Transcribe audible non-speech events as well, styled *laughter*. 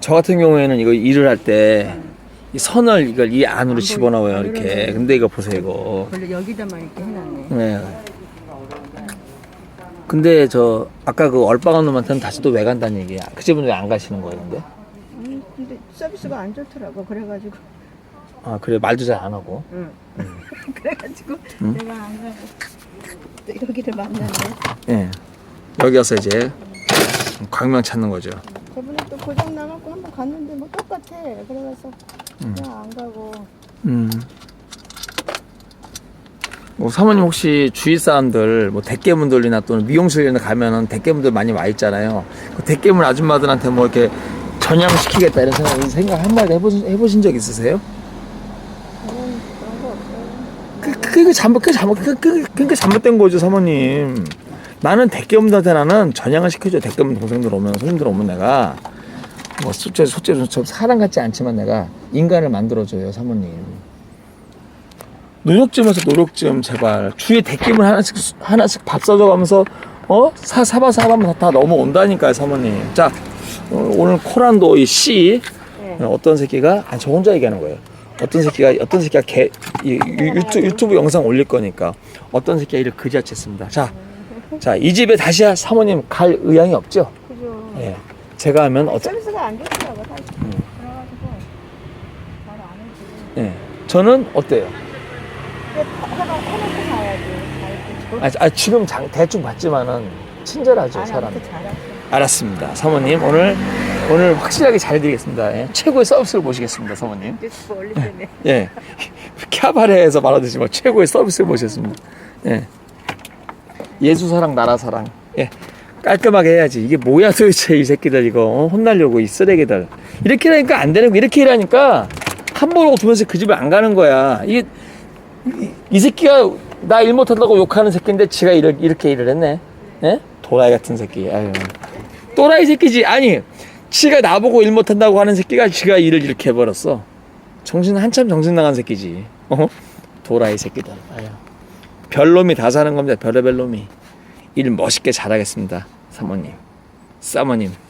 저 같은 경우에는 이거 일을 할때 이 선을 이걸 이 안으로 안 집어넣어요 이렇게. 근데 이거 보세요 이거. 원래 여기다만 이렇게 해놨네. 네. 근데 저 아까 그 얼빠간 놈한테는 다시 또 왜 간다는 얘기야. 그 집은 왜 안 가시는 거예요 근데? 아니, 근데 서비스가 안 좋더라고. 그래가지고. 아 그래 말도 잘 안 하고. 응. *laughs* 그래가지고 응? 내가 안 가고 또 여기를 만났네. 예. 여기 와서 이제 광명 찾는 거죠. 고장 나갖고 한번 갔는데 뭐 똑같아. 그래가서 그냥 안 가고. 음. 뭐 사모님 혹시 주위 사람들 뭐 대깨문들이나 또는 미용실이나 가면은 대깨문들 많이 와 있잖아요. 그 대깨문 아줌마들한테 뭐 이렇게 전향시키겠다 이런 생각, 생각 한마디 해보신, 해보신 적 있으세요? 저는 그런 거 없어요. 그, 그, 그게 잘못, 그 잘못, 그, 그, 그게 잘못된 거죠, 사모님. 나는 대깨문들한테 나는 전향을 시켜줘. 대깨문 동생들 오면, 손님들 오면 내가. 뭐, 솔직히, 솔직히 좀 사람 같지 않지만 내가 인간을 만들어줘요, 사모님. 노력 좀 해서 노력 좀, 제발. 주위에 대깨문 하나씩, 하나씩 밥 사줘가면서, 어? 사, 사바, 사바면 다, 다 넘어온다니까요, 사모님. 자, 어, 오늘 코란도 이 씨, 네. 어떤 새끼가 아니 저 혼자 얘기하는 거예요. 어떤 새끼가 어떤 새끼가 개, 이, 유, 유튜브, 유튜브 영상 올릴 거니까 어떤 새끼가 이를 그지아쳤습니다. 자, 자 이 집에 다시 사모님 갈 의향이 없죠? 그죠. 예. 제가 하면 어떤 서비스가 안 좋더라고. 사실. 그래가지고 잘 안 해주고. 예. 저는 어때요? 해놓- 가야지. 가야지. 아, 아, 지금 장, 대충 봤지만은 친절하죠 아니, 사람. 아무튼. 알았습니다, 사모님 오늘 오늘 확실하게 잘해드리겠습니다. 예. 최고의 서비스를 모시겠습니다, 사모님. 유튜브 올릴 때네. 예. *laughs* 캬바레에서 말하듯이 뭐 최고의 서비스를 모셨습니다. 예. 예수 사랑, 나라 사랑. 예. 깔끔하게 해야지. 이게 뭐야 도대체 이 새끼들 이거 어? 혼나려고 이 쓰레기들. 이렇게 하니까 안 되는 거 이렇게 일하니까 오고 두면서 그 집에 안 가는 거야. 이게 이, 이 새끼가 나 일 못한다고 욕하는 새끼인데 지가 일을 이렇게 일을 했네. 예? 도라이 같은 새끼. 아유. 또라이 새끼지. 아니, 지가 나보고 일 못한다고 하는 새끼가 지가 일을 이렇게 해버렸어. 정신 한참 정신 나간 새끼지. 어? 도라이 새끼들. 아유. 별놈이 다 사는 겁니다. 별의별 놈이. 일 멋있게 잘하겠습니다. 사모님. 사모님.